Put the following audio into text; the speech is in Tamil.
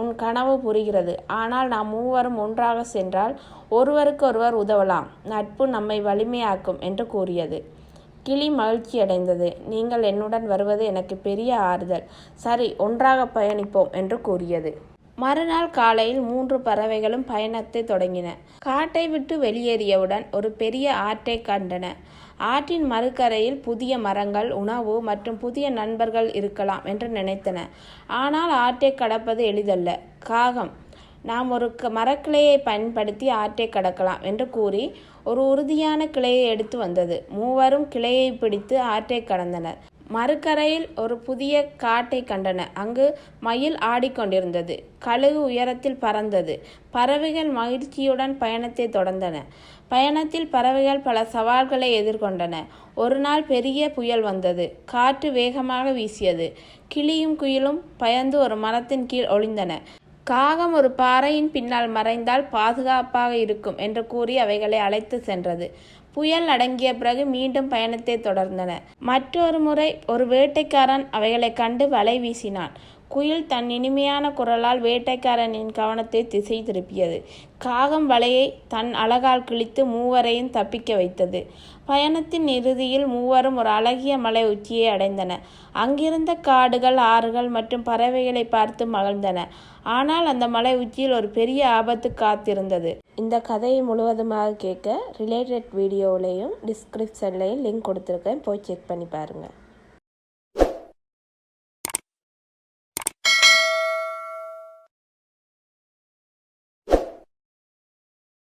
உன் கனவு புரிகிறது. ஆனால் நாம் மூவரும் ஒன்றாக சென்றால் ஒருவருக்கொருவர் உதவலாம். நட்பு நம்மை வலிமையாக்கும் என்று கூறியது. கிளி மகிழ்ச்சியடைந்தது. நீங்கள் என்னுடன் வருவது எனக்கு பெரிய ஆறுதல். சரி ஒன்றாக பயணிப்போம் என்று கூறியது. மறுநாள் காலையில் மூன்று பறவைகளும் பயணத்தை தொடங்கின. காட்டை விட்டு வெளியேறியவுடன் ஒரு பெரிய ஆற்றை கண்டன. ஆற்றின் மறுக்கரையில் புதிய மரங்கள் உணவு மற்றும் புதிய நண்பர்கள் இருக்கலாம் என்று நினைத்தன. ஆனால் ஆற்றை கடப்பது எளிதல்ல. காகம் நாம் ஒரு க- மரக்கிளையை பயன்படுத்தி ஆற்றை கடக்கலாம் என்று கூறி ஒரு உறுதியான கிளையை எடுத்து வந்தது. மூவரும் கிளையை பிடித்து ஆற்றை கடந்தனர். மறுக்கரையில் ஒரு புதிய காட்டை கண்டன. அங்கு மயில் ஆடிக்கொண்டிருந்தது கழுகு உயரத்தில் பறந்தது. பறவைகள் மகிழ்ச்சியுடன் பயணத்தை தொடர்ந்தன. பயணத்தில் பறவைகள் பல சவால்களை எதிர்கொண்டன. ஒரு நாள் பெரிய புயல் வந்தது. காற்று வேகமாக வீசியது. கிளியும் குயிலும் பயந்து ஒரு மரத்தின் கீழ் ஒளிந்தன. காகம் ஒரு பாறையின் பின்னால் மறைந்தால் பாதுகாப்பாக இருக்கும் என்று கூறி அவைகளை அழைத்து சென்றது. புயல் அடங்கிய பிறகு மீண்டும் பயணத்தை தொடர்ந்தன. மற்றொரு முறை ஒரு வேட்டைக்காரன் அவைகளை கண்டு வலை வீசினான். குயில் தன் இனிமையான குரலால் வேட்டைக்காரனின் கவனத்தை திசை திருப்பியது. காகம் வலையை தன் அழகால் கிழித்து மூவரையும் தப்பிக்க வைத்தது. பயணத்தின் இறுதியில் மூவரும் ஒரு அழகிய மலை உச்சியை அடைந்தன. அங்கிருந்த காடுகள் ஆறுகள் மற்றும் பறவைகளை பார்த்து மகிழ்ந்தன. ஆனால் அந்த மலை உச்சியில் ஒரு பெரிய ஆபத்து காத்திருந்தது. இந்த கதையை முழுவதுமாக கேட்க ரிலேட்டட் வீடியோவிலையும் டிஸ்கிரிப்ஷன்லையும் லிங்க் கொடுத்துருக்கேன். போய் செக் பண்ணி பாருங்கள்